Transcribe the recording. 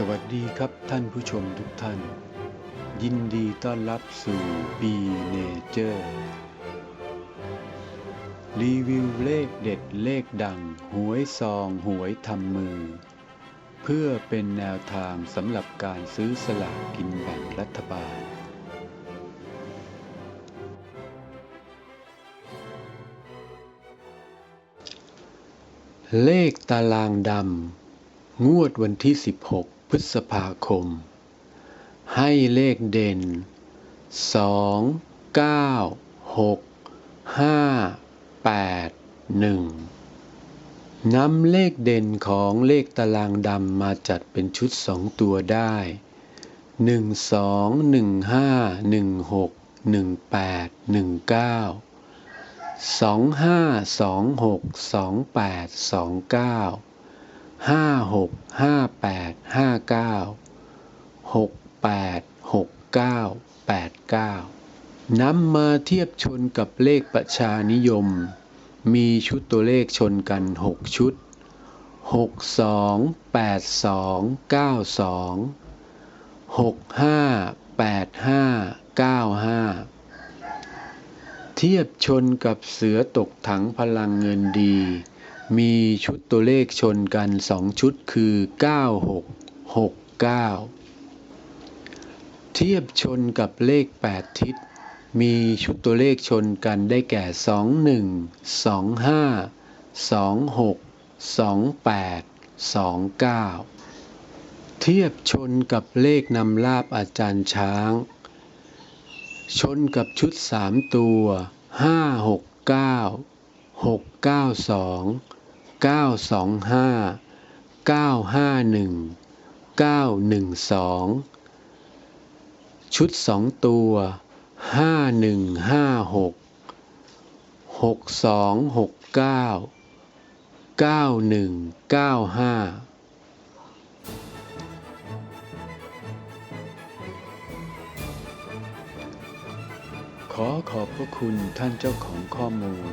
สวัสดีครับท่านผู้ชมทุกท่าน ยินดีต้อนรับสู่ปีเนเจอร์รีวิวเลขเด็ดเลขดัง หวยซองหวยทำมือ เพื่อเป็นแนวทางสำหรับการซื้อสลากกินแบ่งรัฐบาล เลขตารางดำงวดวันที่ 16 พฤษภาคม ให้เลขเด่น 2 9 6 5 8 1 นำเลขเด่นของเลขตารางดำมาจัดเป็นชุด2ตัวได้ 1 2 1 5 1 6 1 8 1 9สองห้าสอง หกสองแปดสองเก้าห้าหกห้าแปดห้าเก้าหกแปดหกเก้าแปดเก้านำมาเทียบชนกับเลขประชานิยม มีชุดตัวเลขชนกันหกชุดหกสองแปดสองเก้าสองหกห้าแปดห้าเก้าห้าเทียบชนกับเสือตกถังพลังเงินดี มีชุดตัวเลขชนกันสองชุดคือ 9669 เทียบชนกับเลข 8 ทิศ มีชุดตัวเลขชนกันได้แก่ 21 25 26 28 29เทียบชนกับเลขนำลาบอาจารย์ช้าง ชนกับชุดสามตัวห้าหกเก้าหกเก้าสอง ก้าสองห้าเก้าห้าหนึ่งเก้าหนึ่งสองชุดสองตัวห้าหนึ่งห้าหกหกสองหกเก้าเก้าหนึ่งเก้าห้าขอขอบพระคุณท่านเจ้าของข้อมูล